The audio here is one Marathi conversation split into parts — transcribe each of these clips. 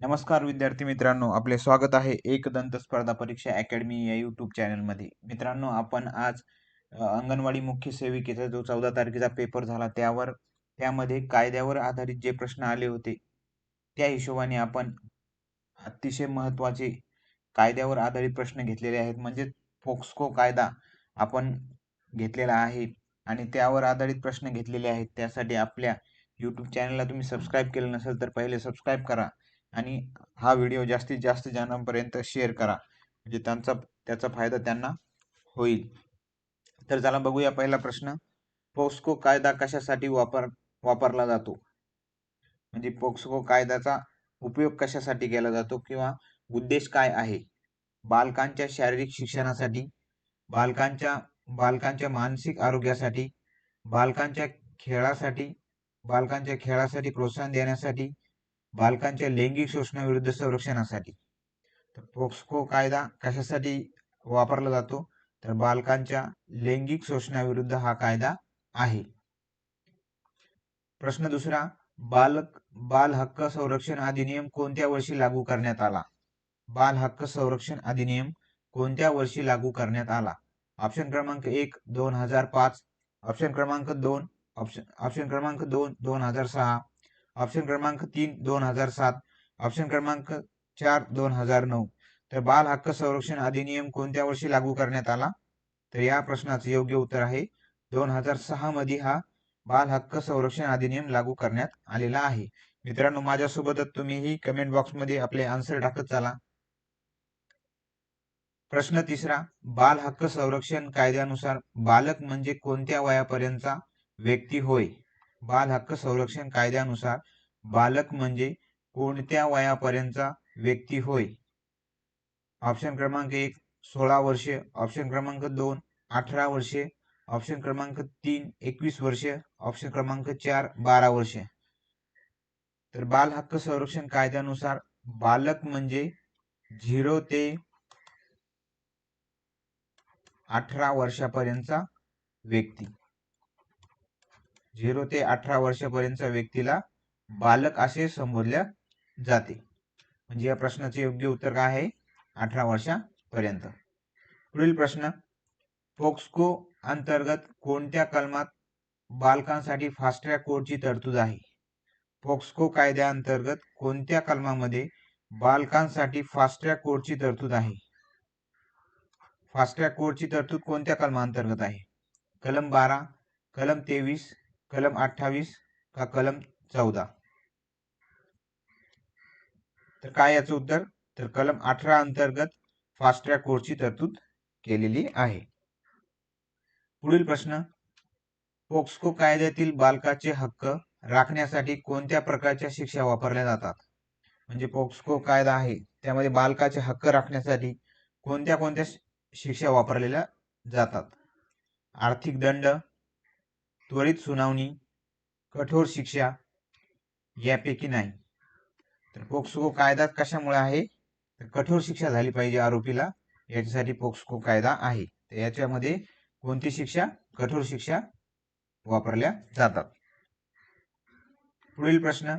नमस्कार विद्यार्थी मित्रांनो आपले स्वागत आहे एक दंत स्पर्धा परीक्षा अकॅडमी या यूट्यूब चॅनलमध्ये. मित्रांनो आपण आज अंगणवाडी मुख्य सेविकेचा जो चौदा तारखेचा पेपर झाला त्यावर त्यामध्ये कायद्यावर आधारित जे प्रश्न आले होते त्या हिशोबाने आपण अतिशय महत्त्वाचे कायद्यावर आधारित प्रश्न घेतलेले आहेत. म्हणजे पोक्सको कायदा आपण घेतलेला आहे आणि त्यावर आधारित प्रश्न घेतलेले आहेत. त्यासाठी आपल्या यूट्यूब चॅनलला तुम्ही सबस्क्राईब केलं नसेल तर पहिले सबस्क्राईब करा. आणि हा व्हिडिओ जास्तीत जास्त जणांपर्यंत शेअर करा. म्हणजे त्यांचा त्याचा फायदा त्यांना होईल. तर चला बघूया पहिला प्रश्न. पोक्सको कायदा कशासाठी वापर वापरला जातो? म्हणजे पोक्सको कायद्याचा उपयोग कशासाठी केला जातो किंवा उद्देश काय आहे? बालकांच्या शारीरिक शिक्षणासाठी बालकांच्या बालकांच्या मानसिक आरोग्यासाठी बालकांच्या खेळासाठी बालकांच्या खेळासाठी प्रोत्साहन देण्यासाठी बालकांच्या लैंगिक शोषणाविरुद्ध संरक्षणासाठी. तर पोक्सको कायदा कशासाठी वापरला जातो? तर बालकांच्या लैंगिक शोषणाविरुद्ध हा कायदा आहे. प्रश्न दुसरा बालक बाल हक्क संरक्षण अधिनियम कोणत्या वर्षी लागू करण्यात आला? बाल हक्क संरक्षण अधिनियम कोणत्या वर्षी लागू करण्यात आला? ऑप्शन क्रमांक एक दोन हजार पाच. ऑप्शन क्रमांक दोन ऑप्शन ऑप्शन क्रमांक दोन दोन हजार सहा. ऑप्शन क्रमांक तीन दोन हजार सात ऑप्शन क्रमांक चार दोन हजार नऊ. तर बाल हक्क संरक्षण अधिनियम कोणत्या वर्षी लागू करण्यात आला? तर या प्रश्नाचं योग्य उत्तर आहे दोन हजार सहा मध्ये हा बाल हक्क संरक्षण अधिनियम लागू करण्यात आलेला आहे. मित्रांनो माझ्यासोबतच तुम्हीही कमेंट बॉक्समध्ये आपले आन्सर टाकत चाला. प्रश्न तिसरा बाल हक्क संरक्षण कायद्यानुसार बालक म्हणजे कोणत्या वयापर्यंतचा व्यक्ती होय? बाल हक्क संरक्षण कायद्यानुसार बालक म्हणजे कोणत्या वयापर्यंतचा व्यक्ती होय? ऑप्शन क्रमांक एक सोळा वर्षे. ऑप्शन क्रमांक दोन अठरा वर्षे. ऑप्शन क्रमांक तीन एकवीस वर्षे. ऑप्शन क्रमांक चार बारा वर्षे. तर बाल हक्क संरक्षण कायद्यानुसार बालक म्हणजे झिरो ते अठरा वर्षापर्यंतचा व्यक्ती. झिरो ते अठरा वर्षापर्यंतच्या व्यक्तीला बालक असे संबोधल्या जाते. म्हणजे या प्रश्नाचे योग्य उत्तर काय आहे? अठरा वर्षापर्यंत. पुढील प्रश्न. फोक्सको अंतर्गत कोणत्या कलमात बालकांसाठी फास्ट ट्रॅक कोडची तरतूद आहे? फोक्सको कायद्याअंतर्गत कोणत्या कलमामध्ये बालकांसाठी फास्ट ट्रॅक कोडची तरतूद आहे? फास्ट ट्रॅक कोडची तरतूद कोणत्या कलमांतर्गत आहे? कलम बारा कलम तेवीस कलम अठ्ठावीस का कलम चौदा? तर काय याचं उत्तर? तर कलम अठरा अंतर्गत फास्ट ट्रॅक कोर्सची तरतूद केलेली आहे. पुढील प्रश्न. पोक्सको कायद्यातील बालकाचे हक्क राखण्यासाठी कोणत्या प्रकारच्या शिक्षा वापरल्या जातात? म्हणजे पोक्सको कायदा आहे त्यामध्ये बालकाचे हक्क राखण्यासाठी कोणत्या कोणत्या शिक्षा वापरलेल्या जातात? आर्थिक दंड त्वरित सुनावणी कठोर शिक्षा यापैकी नाही. तर पोक्सो कायदा कशामुळे आहे? तर कठोर शिक्षा झाली पाहिजे आरोपीला. याच्यासाठी पोक्सको कायदा आहे. तर याच्यामध्ये कोणती शिक्षा? कठोर शिक्षा वापरल्या जातात. पुढील प्रश्न.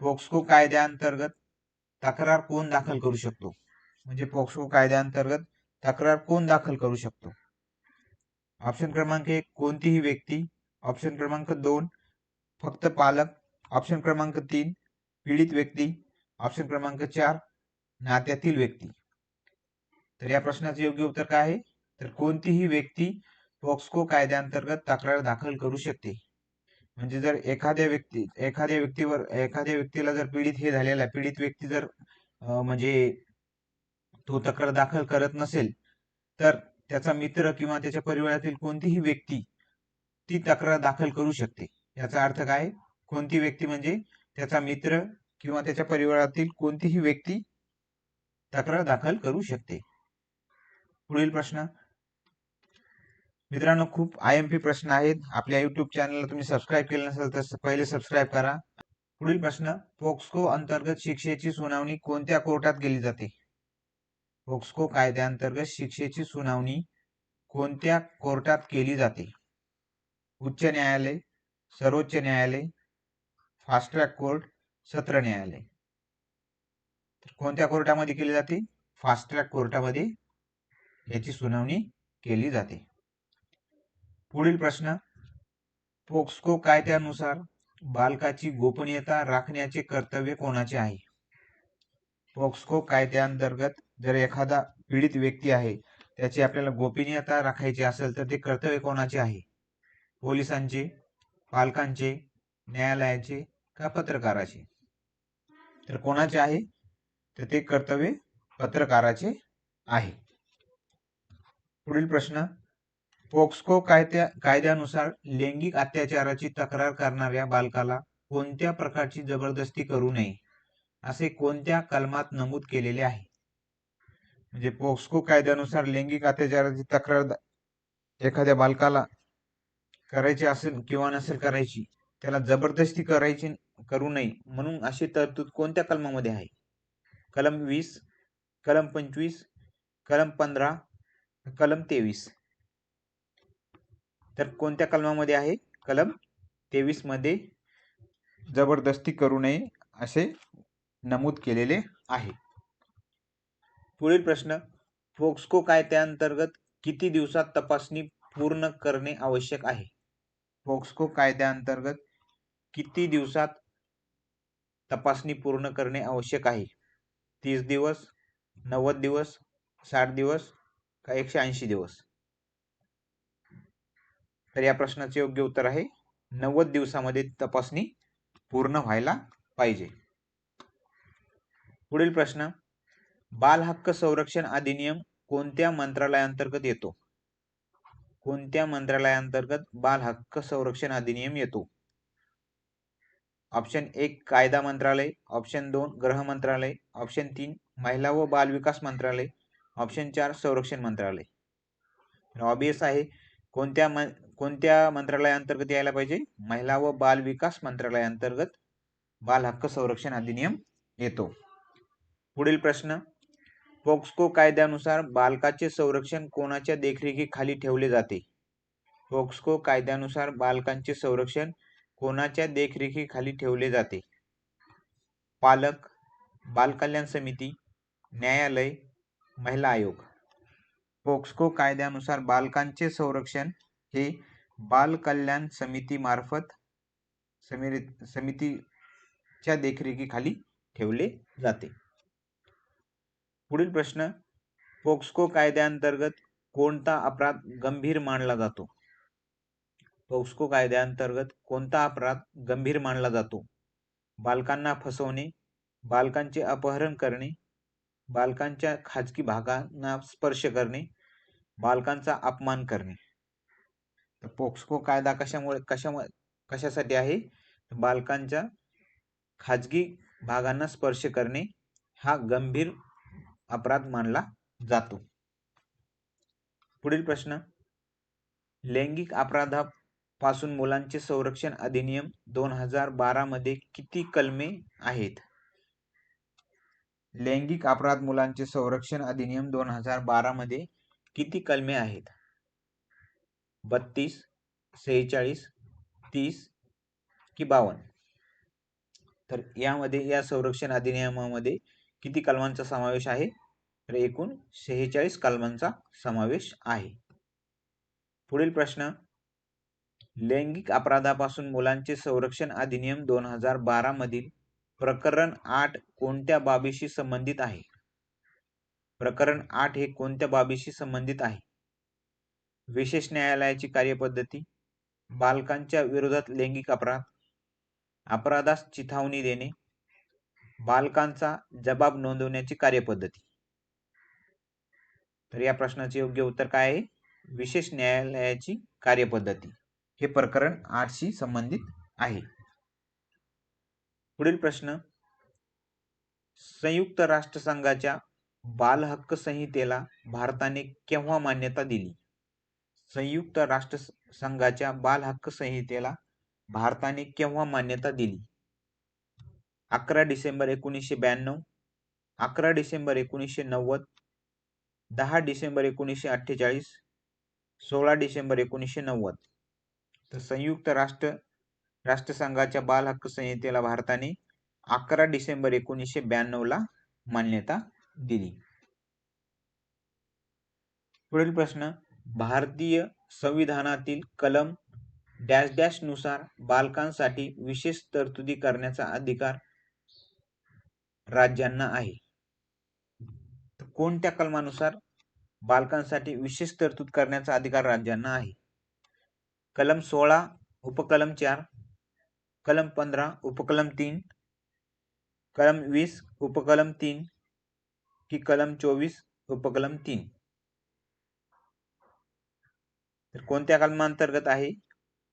पोक्सको कायद्याअंतर्गत तक्रार कोण दाखल करू शकतो? म्हणजे पोक्सो कायद्याअंतर्गत तक्रार कोण दाखल करू शकतो? ऑप्शन क्रमांक एक कोणतीही व्यक्ती ऑप्शन क्रमांक दोन फक्त पालक. ऑप्शन क्रमांक तीन पीडित व्यक्ती. ऑप्शन क्रमांक चार नात्यातील व्यक्ती. तर या प्रश्नाचे योग्य उत्तर काय आहे? तर कोणतीही व्यक्ती पॉक्सको कायद्याअंतर्गत तक्रार दाखल करू शकते. म्हणजे जर एखाद्या व्यक्ती एखाद्या व्यक्तीवर एखाद्या व्यक्तीला जर पीडित हे झालेला पीडित व्यक्ती जर म्हणजे तो तक्रार दाखल करत नसेल तर त्याचा मित्र किंवा त्याच्या परिवारातील कोणतीही व्यक्ती ती तक्रार दाखल करू शकते. याचा अर्थ काय? कोणती व्यक्ती म्हणजे त्याचा मित्र किंवा त्याच्या परिवारातील कोणतीही व्यक्ती तक्रार दाखल करू शकते. पुढील प्रश्न. मित्रांनो खूप आय एम पी प्रश्न आहेत. आपल्या युट्यूब चॅनलला तुम्ही सबस्क्राईब केलं नसेल तर पहिले सबस्क्राईब करा. पुढील प्रश्न. पोक्सको अंतर्गत शिक्षेची सुनावणी कोणत्या कोर्टात केली जाते? पोक्सको कायद्याअंतर्गत शिक्षेची सुनावणी कोणत्या कोर्टात केली जाते? उच्च न्यायालय सर्वोच्च न्यायालय फास्ट ट्रॅक कोर्ट सत्र न्यायालय. तर कोणत्या कोर्टामध्ये केली जाते? फास्ट ट्रॅक कोर्टामध्ये याची सुनावणी केली जाते. पुढील प्रश्न पोक्सको कायद्यानुसार बालकाची गोपनीयता राखण्याचे कर्तव्य कोणाचे आहे? पोक्सको कायद्याअंतर्गत जर एखादा पीडित व्यक्ती आहे त्याची आपल्याला गोपनीयता राखायची असेल तर ते कर्तव्य कोणाचे आहे? पोलिसांचे पालकांचे न्यायालयाचे का पत्रकाराचे? तर कोणाचे आहे? तर ते कर्तव्य पत्रकाराचे आहे. पुढील प्रश्न. पोक्सको कायद्या कायद्यानुसार लैंगिक अत्याचाराची तक्रार करणाऱ्या बालकाला कोणत्या प्रकारची जबरदस्ती करू नये असे कोणत्या कलमात नमूद केलेले आहे? म्हणजे पोक्सको कायद्यानुसार लैंगिक अत्याचाराची तक्रार एखाद्या बालकाला करायची असेल किंवा नसेल करायची त्याला जबरदस्ती करायची करू नये. म्हणून अशी तरतूद कोणत्या कलमामध्ये आहे? कलम वीस कलम पंचवीस कलम पंधरा कलम तेवीस. तर कोणत्या कलमामध्ये आहे? कलम तेवीसमध्ये जबरदस्ती करू नये असे नमूद केलेले आहे. पुढील प्रश्न फोक्सको कायद्याअंतर्गत किती दिवसात तपासणी पूर्ण करणे आवश्यक आहे? पोक्सको कायद्याअंतर्गत किती दिवसात तपासणी पूर्ण करणे आवश्यक आहे? तीस दिवस नव्वद दिवस साठ दिवस का एकशे ऐंशी दिवस? तर या प्रश्नाचे योग्य उत्तर आहे नव्वद दिवसामध्ये तपासणी पूर्ण व्हायला पाहिजे. पुढील प्रश्न बाल हक्क संरक्षण अधिनियम कोणत्या मंत्रालयाअंतर्गत येतो? कोणत्या मंत्रालयांतर्गत बाल हक्क संरक्षण अधिनियम येतो? ऑप्शन एक कायदा मंत्रालय. ऑप्शन दोन गृह मंत्रालय. ऑप्शन तीन महिला व बाल विकास मंत्रालय. ऑप्शन चार संरक्षण मंत्रालय. ऑबियस आहे. कोणत्या म कोणत्या मंत्रालयांतर्गत यायला पाहिजे? महिला व बाल विकास मंत्रालयांतर्गत बाल हक्क संरक्षण अधिनियम येतो. पुढील प्रश्न पोक्सको कायद्यानुसार बालकाचे संरक्षण कोणाच्या देखरेखीखाली ठेवले जाते? पोक्सको कायद्यानुसार बालकांचे संरक्षण कोणाच्या देखरेखीखाली ठेवले जाते? पालक बालकल्याण समिती न्यायालय महिला आयोग. पोक्सको कायद्यानुसार बालकांचे संरक्षण हे बाल कल्याण समितीमार्फत समिरी समितीच्या देखरेखीखाली ठेवले जाते. पुढील प्रश्न पोक्सको कायद्याअंतर्गत कोणता अपराध गंभीर मानला जातो? पोक्सको कायद्याअंतर्गत कोणता अपराध गंभीर मानला जातो? बालकांना फसवणे बालकांचे अपहरण करणे बालकांच्या खाजगी भागांना स्पर्श करणे बालकांचा अपमान करणे. तर पोक्सको कायदा कशामुळे कशामुळे कशासाठी आहे? बालकांच्या खाजगी भागांना स्पर्श करणे हा गंभीर अपराध मानला जातो. पुढील प्रश्न. लैंगिक अपराधापासून मुलांचे संरक्षण अधिनियम दोन हजार बारा मध्ये किती कलमे आहेत? लैंगिक अपराध मुलांचे संरक्षण अधिनियम दोन हजार बारा मध्ये किती कलमे आहेत? बत्तीस सेहेचाळीस तीस कि बावन्न. तर यामध्ये या संरक्षण अधिनियमामध्ये किती कलमांचा समावेश आहे? तर एकूण शेहेचाळीस कलमांचा समावेश आहे. पुढील प्रश्न. लैंगिक अपराधापासून मुलांचे संरक्षण अधिनियम दोन हजार बारा मधील प्रकरण आठ कोणत्या बाबीशी संबंधित आहे? प्रकरण आठ हे कोणत्या बाबीशी संबंधित आहे? विशेष न्यायालयाची कार्यपद्धती. बालकांच्या विरोधात लैंगिक अपराध. अपराधास चिथावणी देणे. बालकांचा जबाब नोंदवण्याची कार्यपद्धती. तर या प्रश्नाचे योग्य उत्तर काय आहे? विशेष न्यायालयाची कार्यपद्धती. हे प्रकरण आठशी संबंधित आहे. पुढील प्रश्न. संयुक्त राष्ट्रसंघाच्या बालहक्क संहितेला भारताने केव्हा मान्यता दिली? संयुक्त राष्ट्रसंघाच्या बालहक्क संहितेला भारताने केव्हा मान्यता दिली? अकरा डिसेंबर एकोणीसशे ब्याण्णव अकरा डिसेंबर एकोणीसशे नव्वद दहा डिसेंबर एकोणीसशे अठ्ठेचाळीस सोळा डिसेंबर एकोणीसशे नव्वद. तर संयुक्त राष्ट्र राष्ट्रसंघाच्या बाल हक्क संहितेला भारताने अकरा डिसेंबर एकोणीसशे ब्याण्णवला मान्यता दिली. पुढील प्रश्न भारतीय संविधानातील कलम डॅश डॅशनुसार बालकांसाठी विशेष तरतुदी करण्याचा अधिकार राज्यांना आहे. तर कोणत्या कलमानुसार बालकांसाठी विशेष तरतूद करण्याचा अधिकार राज्यांना आहे? कलम सोळा उपकलम चार कलम पंधरा उपकलम तीन कलम वीस उपकलम तीन की कलम चोवीस उपकलम तीन. तर कोणत्या कलमांतर्गत आहे?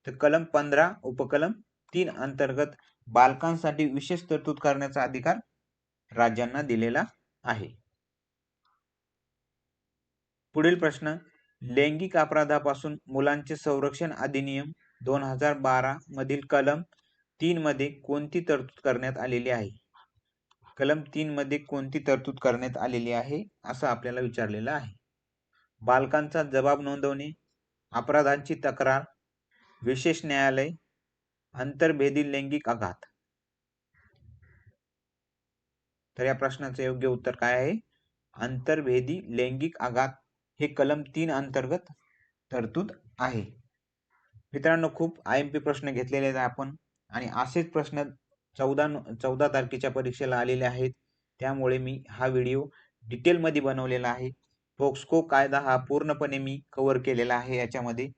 तर कलम पंधरा उपकलम तीन अंतर्गत बालकांसाठी विशेष तरतूद करण्याचा अधिकार राज्यांना दिलेला आहे. पुढील प्रश्न. लैंगिक अपराधापासून मुलांचे संरक्षण अधिनियम दोन हजार बारा मधील कलम तीन मध्ये कोणती तरतूद करण्यात आलेली आहे? कलम तीन मध्ये कोणती तरतूद करण्यात आलेली आहे? असं आपल्याला विचारलेलं आहे. बालकांचा जबाब नोंदवणे अपराधांची तक्रार विशेष न्यायालय अंतर्भेदी लैंगिक आघात. तर या प्रश्नाचं योग्य उत्तर काय आहे? अंतर्भेदी लैंगिक आघात हे कलम तीन अंतर्गत तरतूद आहे. मित्रांनो खूप आय एम पी प्रश्न घेतलेले आहेत आपण आणि असेच प्रश्न चौदा चौदा तारखेच्या परीक्षेला आलेले आहेत. त्यामुळे मी हा व्हिडिओ डिटेलमध्ये बनवलेला आहे. फोक्सको कायदा हा पूर्णपणे मी कव्हर केलेला आहे याच्यामध्ये.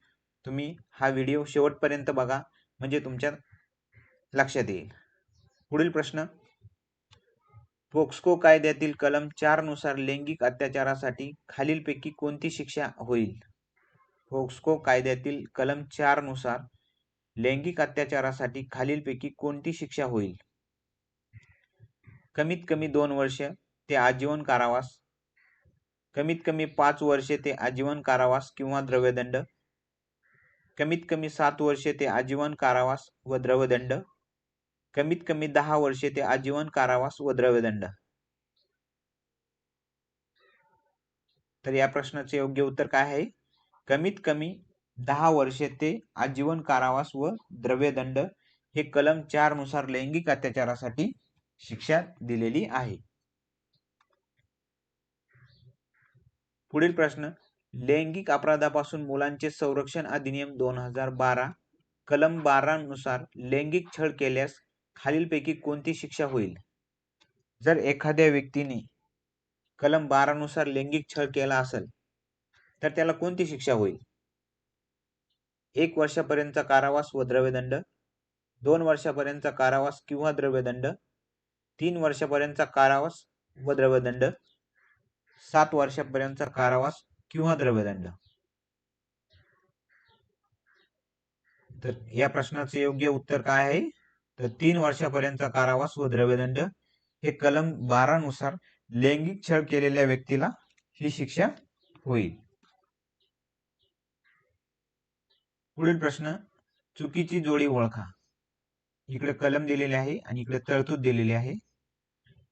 तुम्ही हा व्हिडिओ शेवटपर्यंत बघा म्हणजे तुमच्या लक्षात येईल. पुढील प्रश्न पोक्सको कायद्यातील कलम चारनुसार लैंगिक अत्याचारासाठी खालीलपैकी कोणती शिक्षा होईल? पोक्सको कायद्यातील कलम चारनुसार लैंगिक अत्याचारासाठी खालीलपैकी कोणती शिक्षा होईल? कमीत कमी दोन वर्ष ते आजीवन कारावास कमीत कमी पाच वर्षे ते आजीवन कारावास किंवा द्रव्यदंड कमीत कमी सात वर्षे ते आजीवन कारावास व द्रवदंड कमीत कमी दहा वर्षे ते आजीवन कारावास व द्रव्यदंड. तर या प्रश्नाचे योग्य उत्तर काय आहे? कमीत कमी दहा वर्षे ते आजीवन कारावास व द्रव्यदंड हे कलम चारनुसार लैंगिक अत्याचारासाठी शिक्षा दिलेली आहे. पुढील प्रश्न लैंगिक अपराधापासून मुलांचे संरक्षण अधिनियम दोन हजार बारा कलम बारा नुसार लैंगिक छळ केल्यास खालीलपैकी कोणती शिक्षा होईल? जर एखाद्या व्यक्तीने कलम बारानुसार लैंगिक छळ केला असेल तर त्याला कोणती शिक्षा होईल? एक वर्षापर्यंतचा कारावास व द्रव्यदंड दोन वर्षापर्यंतचा कारावास किंवा द्रव्यदंड तीन वर्षापर्यंतचा कारावास व द्रव्यदंड सात वर्षापर्यंतचा कारावास किंवा द्रव्यदंड. तर या प्रश्नाचे योग्य उत्तर काय आहे? तर तीन वर्षापर्यंतचा कारावास व द्रव्यदंड हे कलम बारा नुसार लैंगिक छळ केलेल्या व्यक्तीला ही शिक्षा होईल. पुढील प्रश्न चुकीची जोडी ओळखा. इकडे कलम दिलेले आहे आणि इकडे तरतूद दिलेली आहे.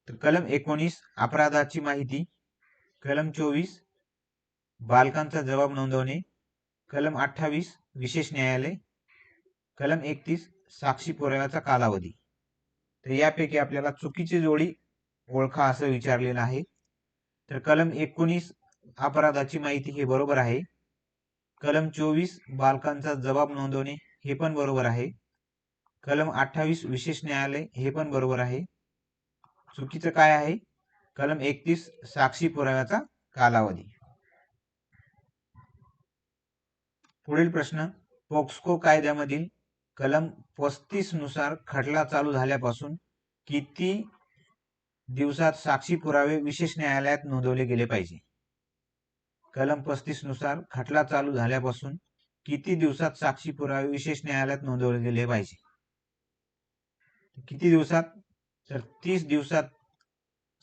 तर कलम एकोणीस अपराधाची माहिती. कलम चोवीस बालकांचा जबाब नोंदवणे. कलम अठ्ठावीस विशेष न्यायालय. कलम एकतीस साक्षी पुराव्याचा कालावधी. तर यापैकी आपल्याला चुकीची जोडी ओळखा असं विचारलेलं आहे. तर कलम एकोणीस अपराधाची माहिती हे बरोबर आहे. कलम चोवीस बालकांचा जबाब नोंदवणे हे पण बरोबर आहे. कलम अठ्ठावीस विशेष न्यायालय हे पण बरोबर आहे. चुकीचं काय आहे? कलम एकतीस साक्षी पुराव्याचा कालावधी. पुढील प्रश्न पोक्सको कायद्यामधील कलम पस्तीसनुसार खटला चालू झाल्यापासून किती दिवसात साक्षी पुरावे विशेष न्यायालयात नोंदवले गेले पाहिजे? कलम पस्तीसनुसार खटला चालू झाल्यापासून किती दिवसात साक्षी पुरावे विशेष न्यायालयात नोंदवले गेले पाहिजे? किती दिवसात? तर तीस दिवसात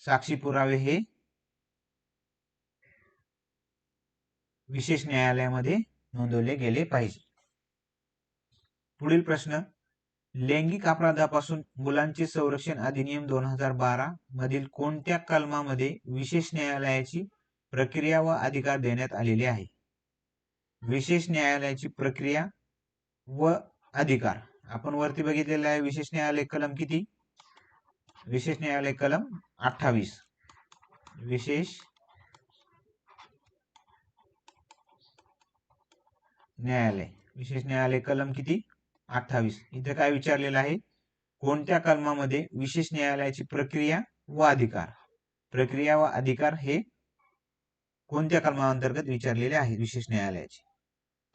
साक्षी पुरावे हे विशेष न्यायालयामध्ये नोंदवले गेले पाहिजे. पुढील प्रश्न. लैंगिक अपराधापासून मुलांचे संरक्षण अधिनियम दोन हजार बारा मधील कोणत्या कलमामध्ये विशेष न्यायालयाची प्रक्रिया व अधिकार देण्यात आलेले आहे? विशेष न्यायालयाची प्रक्रिया व अधिकार. आपण वरती बघितलेलं आहे विशेष न्यायालय कलम किती? विशेष न्यायालय कलम अठ्ठावीस. विशेष न्यायालय. विशेष न्यायालय कलम किती? अठ्ठावीस. इथे काय विचारलेलं आहे? कोणत्या कलमामध्ये विशेष न्यायालयाची प्रक्रिया व अधिकार? प्रक्रिया व अधिकार हे कोणत्या कलमाअंतर्गत विचारलेले आहे विशेष न्यायालयाचे?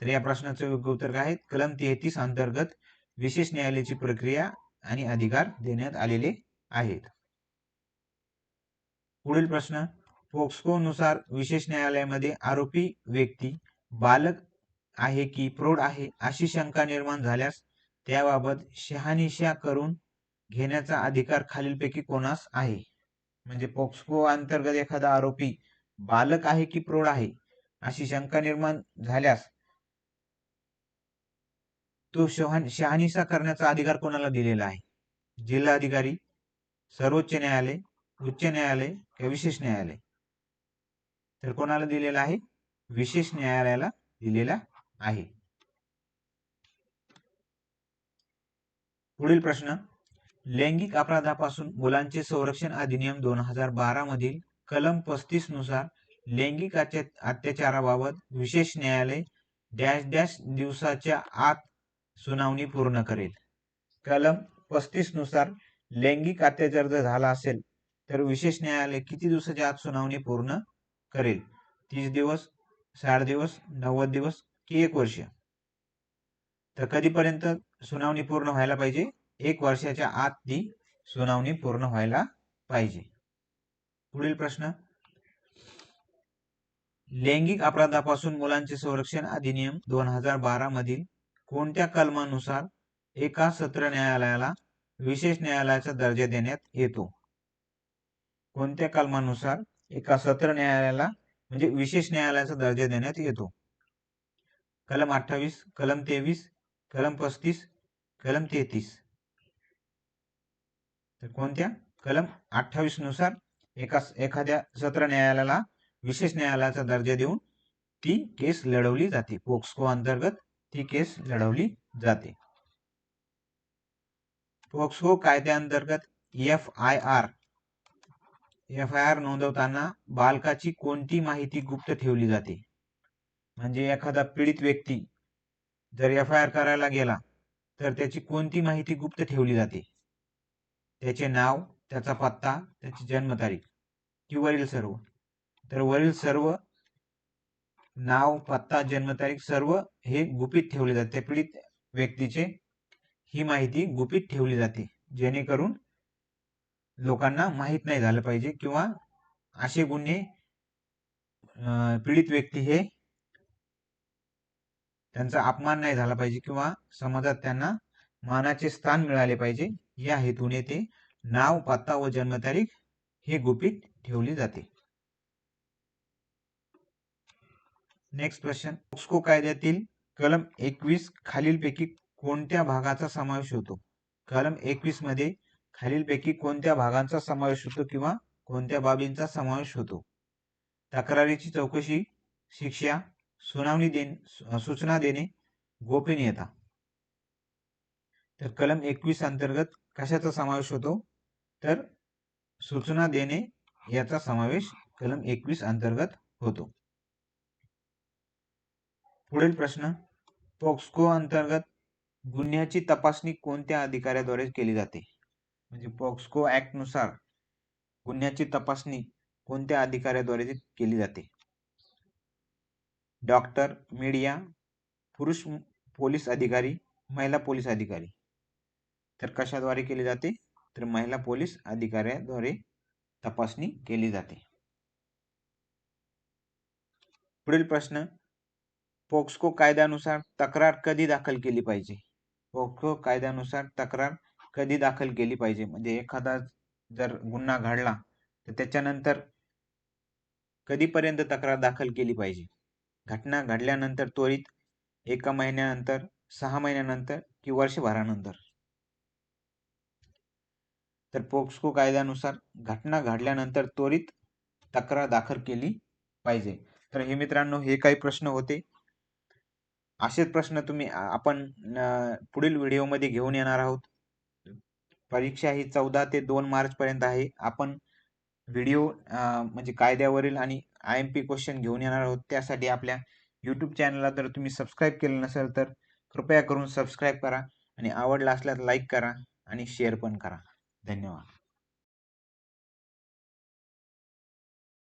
तर या प्रश्नाचं योग्य उत्तर काय आहे? कलम तेहतीस अंतर्गत विशेष न्यायालयाची प्रक्रिया आणि अधिकार देण्यात आलेले आहेत. पुढील प्रश्न. पोक्सको नुसार विशेष न्यायालयामध्ये आरोपी व्यक्ती बालक आहे की प्रौढ आहे अशी शंका निर्माण झाल्यास त्याबाबत शहानिशा करून घेण्याचा अधिकार खालीलपैकी कोणास आहे? म्हणजे पॉक्सको अंतर्गत एखादा आरोपी बालक आहे की प्रौढ आहे? अशी शंका निर्माण झाल्यास तो शहानिशा करण्याचा अधिकार कोणाला दिलेला आहे? जिल्हा अधिकारी सर्वोच्च न्यायालय उच्च न्यायालय किंवा विशेष न्यायालय? तर कोणाला दिलेला आहे? विशेष न्यायालयाला दिलेला आहे. पुढील प्रश्न. लैंगिक अपराधापासून मुलांचे संरक्षण अधिनियम दोन हजार बारा मधील कलम पस्तीसनुसार लैंगिक अत्याचाराबाबत विशेष न्यायालय डॅश डॅश दिवसाच्या आत सुनावणी पूर्ण करेल. कलम पस्तीसनुसार लैंगिक अत्याचार जर झाला असेल तर विशेष न्यायालय किती दिवसाच्या आत सुनावणी पूर्ण करेल? तीस दिवस साठ दिवस नव्वद दिवस की एक वर्ष? तर कधीपर्यंत सुनावणी पूर्ण व्हायला पाहिजे? एक वर्षाच्या आत ती सुनावणी पूर्ण व्हायला पाहिजे. पुढील प्रश्न. लैंगिक अपराधापासून मुलांचे संरक्षण अधिनियम दोन हजार बारा मधील कोणत्या कलमानुसार एका सत्र न्यायालयाला विशेष न्यायालयाचा दर्जा देण्यात येतो? कोणत्या कलमानुसार एका सत्र न्यायालयाला म्हणजे विशेष न्यायालयाचा दर्जा देण्यात येतो? कलम अठ्ठावीस कलम तेवीस कलम पस्तीस कलम तेहतीस. तर कोणत्या? कलम अठ्ठावीसनुसार एका एखाद्या सत्र न्यायालयाला विशेष न्यायालयाचा दर्जा देऊन ती केस लढवली जाते. पोक्सको अंतर्गत ती केस लढवली जाते. पोक्सको कायद्याअंतर्गत F I R F I R नोंदवताना बालकाची कोणती माहिती गुप्त ठेवली जाते? म्हणजे एखादा पीडित व्यक्ती जर एफ आय आर करायला गेला तर त्याची कोणती माहिती गुप्त ठेवली जाते? त्याचे नाव त्याचा पत्ता त्याची जन्मतारीख की वरील सर्व. तर वरील सर्व नाव पत्ता जन्मतारीख सर्व हे गुपित ठेवले जाते. त्या पीडित व्यक्तीचे ही माहिती गुपित ठेवली जाते. जेणेकरून लोकांना माहीत नाही झालं पाहिजे किंवा असे गुन्हे पीडित व्यक्ती हे त्यांचा अपमान नाही झाला पाहिजे किंवा समाजात त्यांना मानाचे स्थान मिळाले पाहिजे या हेतूने ते नाव पत्ता व जन्मतारीख हे गुपित ठेवली जाते. नेक्स्ट प्रश्न पोक्सको कायद्यातील कलम एकवीस खालीलपैकी कोणत्या भागाचा समावेश होतो? कलम एकवीसमध्ये खालीलपैकी कोणत्या भागांचा समावेश होतो किंवा कोणत्या बाबींचा समावेश होतो? तक्रारीची चौकशी शिक्षा सुनावणी देणे सूचना देणे गोपनीयता. तर कलम एकवीस अंतर्गत कशाचा समावेश होतो? तर सूचना देणे याचा समावेश कलम एकवीस अंतर्गत होतो. पुढील प्रश्न. पॉक्सको अंतर्गत गुन्ह्याची तपासणी कोणत्या अधिकाऱ्याद्वारे केली जाते? म्हणजे पॉक्सको ऍक्टनुसार गुन्ह्याची तपासणी कोणत्या अधिकाऱ्याद्वारे केली जाते? डॉक्टर मीडिया पुरुष पोलीस अधिकारी महिला पोलीस अधिकारी. तर कशाद्वारे केली जाते? तर महिला पोलीस अधिकाऱ्याद्वारे तपासणी केली जाते. पुढील प्रश्न. पोक्सको कायद्यानुसार तक्रार कधी दाखल केली पाहिजे? पोक्सो कायद्यानुसार तक्रार कधी दाखल केली पाहिजे? म्हणजे एखादा जर गुन्हा घडला तर त्याच्यानंतर कधीपर्यंत तक्रार दाखल केली पाहिजे? घटना घडल्यानंतर त्वरित एका महिन्यानंतर सहा महिन्यानंतर कि वर्षभरानंतर? तर पोक्सको कायद्यानुसार घटना घडल्यानंतर त्वरित तक्रार दाखल केली पाहिजे. तर हे मित्रांनो हे काही प्रश्न होते. असेच प्रश्न तुम्ही आपण पुढील व्हिडिओमध्ये घेऊन येणार आहोत. परीक्षा ही चौदा ते दोन मार्च पर्यंत आहे. आपण व्हिडिओ म्हणजे कायद्यावरील आणि आय एम पी क्वेश्चन घेऊन येणार आहोत. त्यासाठी आपल्या यूट्यूब चॅनलला जर तुम्ही सबस्क्राईब केलं नसेल तर कृपया करून सबस्क्राईब करा आणि आवडला असल्यास लाईक करा आणि शेअर पण करा. धन्यवाद.